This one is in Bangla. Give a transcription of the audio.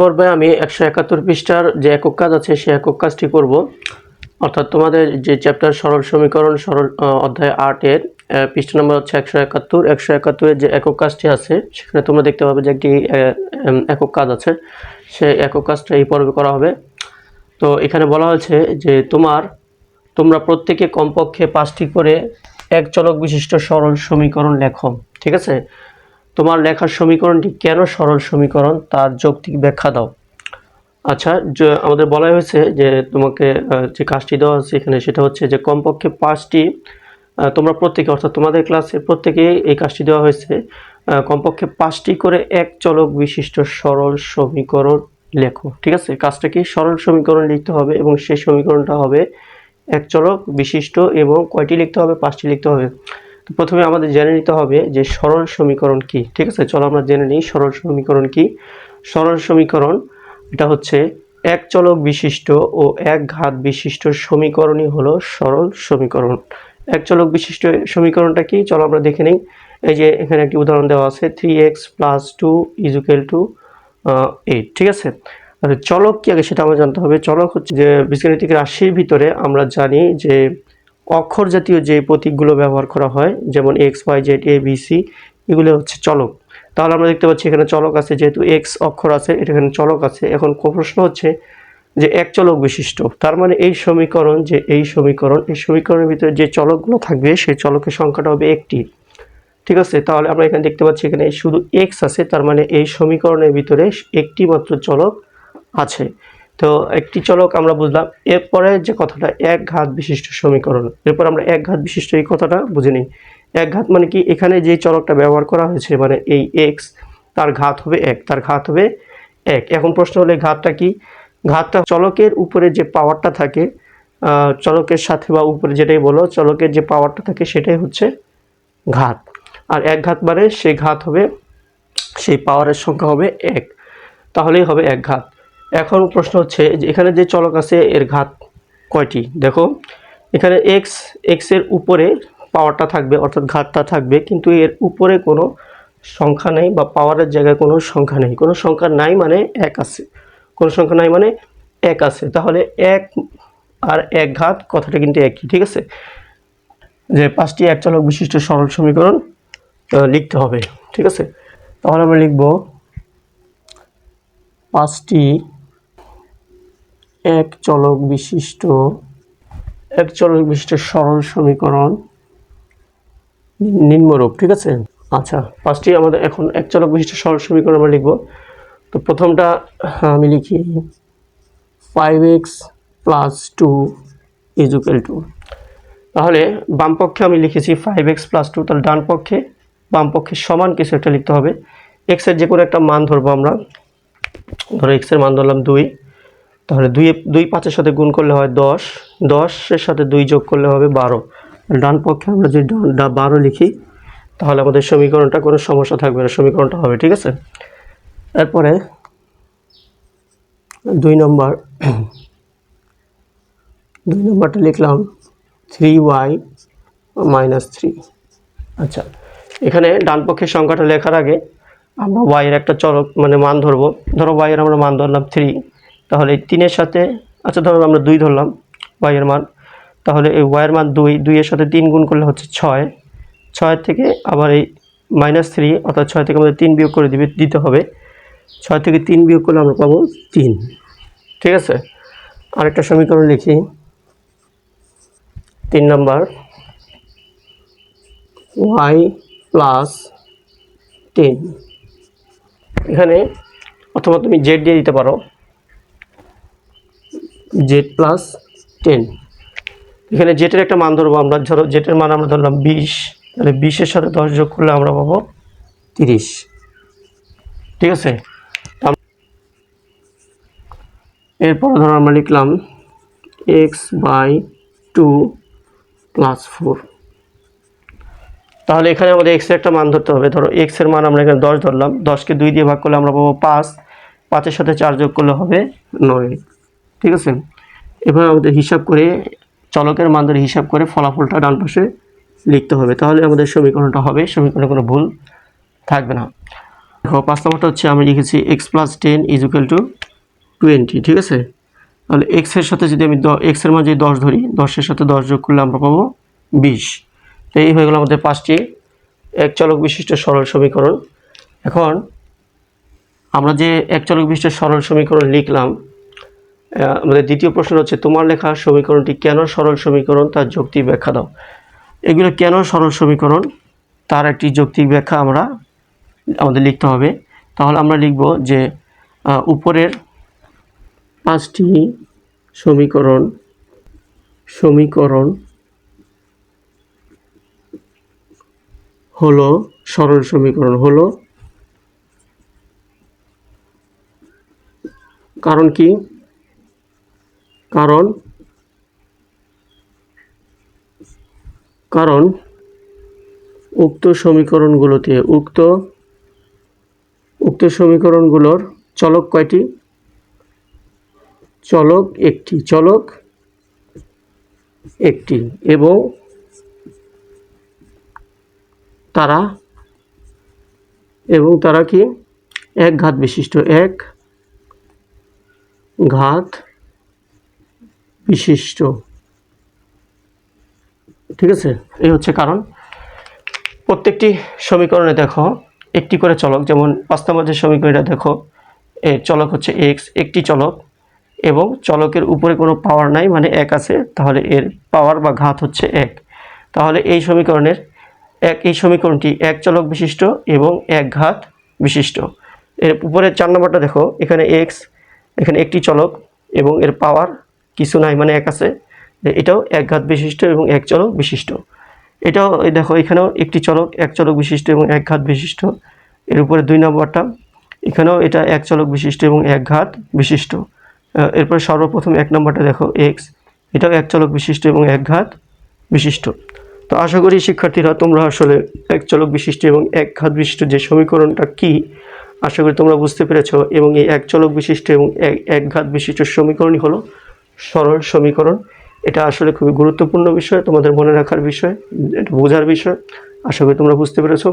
পর্বে আমি একশো একাত্তর পৃষ্ঠার যে একক কাজ আছে, সেই একক কাজটি করব। অর্থাৎ তোমাদের যে চ্যাপ্টার সরল সমীকরণ, সরল অধ্যায় আটের পৃষ্ঠা নম্বর হচ্ছে একশো একাত্তর। একশো একাত্তরের যে একক কাজটি আছে, সেখানে তোমরা দেখতে পাবে যে একটি একক কাজ আছে। সেই একক কাজটা এই পর্বে করা হবে। তো এখানে বলা হয়েছে যে তোমার, তোমরা প্রত্যেকে কমপক্ষে পাঁচটি করে এক চলক বিশিষ্ট সরল সমীকরণ লেখো, ঠিক আছে? তোমার লেখার সমীকরণটি কেন সরল সমীকরণ? তার যৌক্তিক ব্যাখ্যা দাও। আচ্ছা আমাদের বলা হয়েছে যে তোমাকে যে কাজটি দেওয়া আছে এখানে সেটা হচ্ছে যে কমপক্ষে পাঁচটি তোমরা প্রত্যেকে, অর্থাৎ তোমাদের ক্লাসে প্রত্যেকেই এই কাজটি দেওয়া হয়েছে। কমপক্ষে পাঁচটি করে এক চলক বিশিষ্ট সরল সমীকরণ লেখো, ঠিক আছে? কাজটা কি? সরল সমীকরণ লিখতে হবে এবং সেই সমীকরণটা হবে এক চলক বিশিষ্ট এবং কয়টি লিখতে হবে? পাঁচটি লিখতে হবে। তো প্রথমে আমাদের জেনে নিতে হবে যে সরল সমীকরণ কি। ঠিক আছে? চলো আমরা জেনে নিই সরল সমীকরণ কি। সরল সমীকরণ, এটা হচ্ছে এক চলক বিশিষ্ট ও এক ঘাত বিশিষ্ট সমীকরণই হলো সরল সমীকরণ। এক চলক বিশিষ্ট সমীকরণটা কি? চলো আমরা দেখে নিই। এই যে এখানে একটি উদাহরণ দেওয়া আছে three X plus two equal to eight ঠিক আছে? আর চলক কি? আগে সেটা আমরা জানতে হবে। চলক হচ্ছে যে বীজগাণিতিক রাশির ভিতরে আমরা জানি যে অক্ষর জাতীয় যে প্রতীকগুলো ব্যবহার করা হয়, যেমন X Y Z A B C এগুলো হচ্ছে চলক। তাহলে আমরা দেখতে পাচ্ছি এখানে চলক আছে, যেহেতু এক্স অক্ষর আছে, এটা এখানে চলক আছে। এখন প্রশ্ন হচ্ছে যে এক চলক বিশিষ্ট, তার মানে এই সমীকরণ যে এই সমীকরণ, এই সমীকরণের ভিতরে যে চলকগুলো থাকবে, সেই চলকের সংখ্যাটা হবে একটি। ঠিক আছে? তাহলে আমরা এখানে দেখতে পাচ্ছি এখানে শুধু এক্স আছে, তার মানে এই সমীকরণের ভিতরে একটি মাত্র চলক আছে। তো একটি চলক আমরা বুঝলাম। এরপরে যে কথাটা, এক ঘাত বিশিষ্ট সমীকরণ। এরপর আমরা এক ঘাত বিশিষ্ট এই কথাটা বুঝে নিই। এক ঘাত মানে কি? এখানে যে চলকটা ব্যবহার করা হয়েছে মানে এই এক্স তার ঘাত হবে এক, তার ঘাত হবে এক। এখন প্রশ্ন হলে ঘাতটা কি? ঘাতটা চলকের উপরে যে পাওয়ারটা থাকে চলকের সাথে বা উপরে যেটাই বলো, চলকের যে পাওয়ারটা থাকে সেটাই হচ্ছে ঘাত। আর এক ঘাত মানে সেই ঘাত হবে, সেই পাওয়ারের সংখ্যা হবে এক। তাহলেই হবে এক ঘাত। এখন প্রশ্ন হচ্ছে যে এখানে যে চলক আছে, এর ঘাত কয়টি? দেখো, এখানে এক্স এক্সের উপরে পাওয়ারটা থাকবে, অর্থাৎ ঘাতটা থাকবে, কিন্তু এর উপরে কোনো সংখ্যা নেই বা পাওয়ারের জায়গায় কোনো সংখ্যা নেই। কোনো সংখ্যা নাই মানে এক আছে। কোনো সংখ্যা নাই মানে এক আছে। তাহলে এক আর এক ঘাত কথাটা কিন্তু একই, ঠিক আছে? যে পাঁচটি এক চলক বিশিষ্ট সরল সমীকরণ লিখতে হবে, ঠিক আছে? তাহলে আমরা লিখব পাঁচটি এক চলক বিশিষ্ট এক চলক বিশিষ্ট সরল সমীকরণ। নিম্নরূপ ঠিক আছে? আচ্ছা পাঁচটি আমাদের এখন এক চলক বিশিষ্ট সরল সমীকরণ আমরা লিখব। তো প্রথমটা হ্যাঁ, আমি লিখি। Five X plus two equal to তাহলে বাম পক্ষে আমি লিখেছি ফাইভ এক্স প্লাস টু তাহলে ডান পক্ষে বাম সমান কিছু একটা লিখতে হবে। এক্সের যে কোনো একটা মান ধরবো আমরা। ধরো এক্সের মান ধরলাম দুই। তাহলে দুই দুই পাঁচের সাথে গুণ করলে হয় দশ। দশের সাথে দুই যোগ করলে হবে বারো। ডান পক্ষে আমরা যদি ডান- বারো লিখি, তাহলে আমাদের সমীকরণটা কোনো সমস্যা থাকবে না, সমীকরণটা হবে, ঠিক আছে? এরপরে দুই নম্বর, দুই নম্বরটা লিখলাম থ্রি ওয়াই মাইনাস থ্রি। আচ্ছা এখানে ডান পক্ষের সংখ্যাটা লেখার আগে আমরা ওয়াইয়ের একটা চলক মানে মান ধরবো। ধরো ওয়াইয়ের আমরা মান ধরলাম থ্রি। তাহলে এই তিনের সাথে আচ্ছা ধরো আমরা দুই ধরলাম ওয়াইয়ের মান। তাহলে এই ওয়াইয়ের মান দুই দুইয়ের সাথে তিন গুণ করলে হচ্ছে ছয়। ছয় থেকে আবার এই মাইনাস থ্রি অর্থাৎ ছয় থেকে আমাদের তিন বিয়োগ করে দিবে, দিতে হবে। ছয় থেকে তিন বিয়োগ করলে আমরা পাবো তিন। ঠিক আছে? আরেকটা সমীকরণ লিখি। তিন নাম্বার। ওয়াই প্লাস টেন এখানে অথবা তুমি জেড দিয়ে দিতে পারো। Z plus ten. এখানে জেটের একটা মান ধরবো আমরা। ধরো জেটের মান আমরা ধরলাম বিশ। তাহলে বিশের সাথে দশ যোগ করলে আমরা পাবো তিরিশ। ঠিক আছে? এরপর ধরো আমরা লিখলাম X by two plus four তাহলে এখানে আমাদের এক্সের একটা মান ধরতে হবে। ধরো এক্সের মান আমরা এখানে দশ ধরলাম। দশকে দুই দিয়ে ভাগ করলে আমরা পাবো পাঁচ। পাঁচের সাথে চার যোগ করলে হবে নয়। ঠিক আছে? এভাবে আমাদের হিসাব করে, চলকের মান ধরে হিসাব করে ফলাফলটা ডান পাশে লিখতে হবে। তাহলে আমাদের সমীকরণটা হবে, সমীকরণে কোনো ভুল থাকবে না। দেখো, পাঁচ নম্বরটা হচ্ছে, আমি লিখেছি X plus ten is equal to twenty ঠিক আছে? তাহলে এক্সের সাথে যদি আমি এক্সের মাঝে দশ ধরি, দশের সাথে দশ যোগ করলে আমরা পাবো বিশ। তো এই হয়ে গেল আমাদের পাঁচটি। এক চলক বিশিষ্ট সরল সমীকরণ। এখন আমরা যে এক চলক বিশিষ্ট সরল সমীকরণ লিখলাম আমাদের দ্বিতীয় প্রশ্ন হচ্ছে, তোমার লেখা সমীকরণটি কেন সরল সমীকরণ? তার যৌক্তিক ব্যাখ্যা দাও। এগুলো কেন সরল সমীকরণ? তার একটি যৌক্তিক ব্যাখ্যা আমরা, আমাদের লিখতে হবে। তাহলে আমরা লিখব যে উপরের পাঁচটি সমীকরণ সমীকরণ হলো সরল সমীকরণ। হলো কারণ কি? কারণ কারণ উক্ত সমীকরণগুলোতে উক্ত উক্ত সমীকরণগুলোর চলক কয়টি? চলক একটি চলক একটি এবং তারা এবং তারা কি? এক ঘাত বিশিষ্ট, এক ঘাত বিশিষ্ট। ঠিক আছে? এই হচ্ছে কারণ। প্রত্যেকটি সমীকরণে দেখো, একটি করে চলক, যেমন পাঁচ নম্বর যে সমীকরণটা দেখো এর চলক হচ্ছে এক্স একটি চলক, এবং চলকের উপরে কোনো পাওয়ার নাই মানে এক আছে, তাহলে এর পাওয়ার বা ঘাত হচ্ছে এক। তাহলে এই সমীকরণের এক, এই সমীকরণটি এক চলক বিশিষ্ট এবং এক ঘাত বিশিষ্ট। এর উপরে চার নম্বরটা দেখো, এখানে এক্স এখানে একটি চলক, এবং এর পাওয়ার কিছু নাই মানে এক আছে। এটাও এক ঘাত বিশিষ্ট এবং এক চলক বিশিষ্ট। এটাও দেখো, এখানেও একটি চলক, এক চলক বিশিষ্ট এবং এক ঘাত বিশিষ্ট। এর উপরে দুই নম্বরটা, এখানেও এটা এক চলক বিশিষ্ট এবং এক ঘাত বিশিষ্ট। এরপরে সর্বপ্রথম এক নম্বরটা দেখো, এক্স। এটাও এক চলক বিশিষ্ট এবং এক ঘাত বিশিষ্ট। তো আশা করি শিক্ষার্থীরা, তোমরা আসলে এক চলক বিশিষ্ট এবং এক ঘাত বিশিষ্ট যে সমীকরণটা কি, আশা করি তোমরা বুঝতে পেরেছ। এবং এই এক চলক বিশিষ্ট এবং এক ঘাত বিশিষ্ট সমীকরণই হলো সরল সমীকরণ। এটা আসলে খুবই গুরুত্বপূর্ণ বিষয়, তোমাদের মনে রাখার বিষয়, এটা বোঝার বিষয়। আশা করি তোমরা বুঝতে পেরেছ।